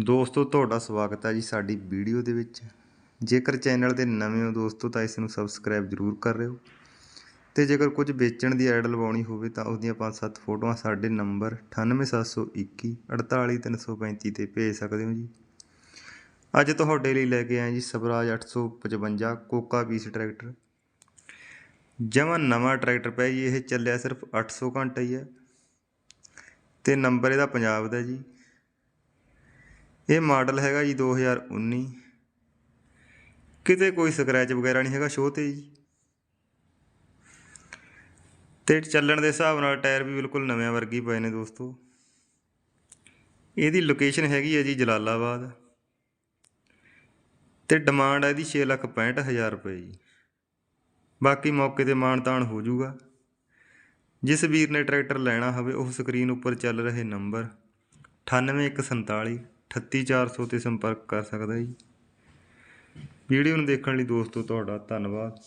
ਦੋਸਤੋ, ਤੁਹਾਡਾ ਸਵਾਗਤ ਹੈ ਜੀ ਸਾਡੀ ਵੀਡੀਓ ਦੇ ਵਿੱਚ। ਜੇਕਰ ਚੈਨਲ ਤੇ ਨਵੇਂ ਹੋ ਦੋਸਤੋ, ਤਾਂ ਇਸ ਨੂੰ ਸਬਸਕ੍ਰਾਈਬ ਜ਼ਰੂਰ ਕਰ ਲਿਓ। ਤੇ ਜੇਕਰ ਕੁਝ ਵੇਚਣ ਦੀ ਐਡ ਲਵਾਉਣੀ ਹੋਵੇ, ਤਾਂ ਉਸ ਦੀਆਂ ਪੰਜ ਸੱਤ ਫੋਟੋਆਂ ਸਾਡੇ ਨੰਬਰ 98721 48335 ਤੇ ਭੇਜ ਸਕਦੇ ਹੋ ਜੀ। ਅੱਜ ਤੁਹਾਡੇ ਲਈ ਲੈ ਕੇ ਆਏ ਜੀ ਸਵਰਾਜ 855 ਕੋਕਾ ਪੀਸ ਟਰੈਕਟਰ। ਜਮਾਂ ਨਵਾਂ ਟਰੈਕਟਰ ਪਿਆ ਜੀ, ਇਹ ਚੱਲਿਆ ਸਿਰਫ 800 ਘੰਟਾ ਹੀ ਹੈ ਤੇ ਨੰਬਰ ਇਹਦਾ ਪੰਜਾਬ ਦਾ ਜੀ। ਇਹ ਮਾਡਲ ਹੈਗਾ ਜੀ 2019 ਕਿਤੇ ਕੋਈ ਸਕ੍ਰੈਚ ਵਗੈਰਾ ਨਹੀਂ ਹੈਗਾ ਸ਼ੋਅ ਤੇ ਜੀ। ਤੇ ਚੱਲਣ ਦੇ ਹਿਸਾਬ ਨਾਲ ਟਾਇਰ ਵੀ ਬਿਲਕੁਲ ਨਵੇਂ ਵਰਗੀ ਪਏ ਨੇ ਦੋਸਤੋ। ਇਹਦੀ ਲੋਕੇਸ਼ਨ ਹੈਗੀ ਹੈ ਜੀ ਜਲਾਲਾਬਾਦ। ਤੇ ਡਿਮਾਂਡ ਹੈ ਇਹਦੀ 665000 ਰੁਪਏ ਜੀ। ਬਾਕੀ ਮੌਕੇ ਤੇ ਮਾਨਤਾਨ ਹੋ ਜਾਊਗਾ। ਜਿਸ ਵੀਰ ਨੇ ਟਰੈਕਟਰ ਲੈਣਾ ਹੋਵੇ, ਉਹ ਸਕਰੀਨ ਉੱਪਰ ਚੱਲ ਰਹੇ ਨੰਬਰ 98147 38400 ਤੇ ਸੰਪਰਕ ਕਰ ਸਕਦਾ ਜੀ। ਵੀਡੀਓ ਨੂੰ ਦੇਖਣ ਲਈ ਦੋਸਤੋ ਤੁਹਾਡਾ ਧੰਨਵਾਦ।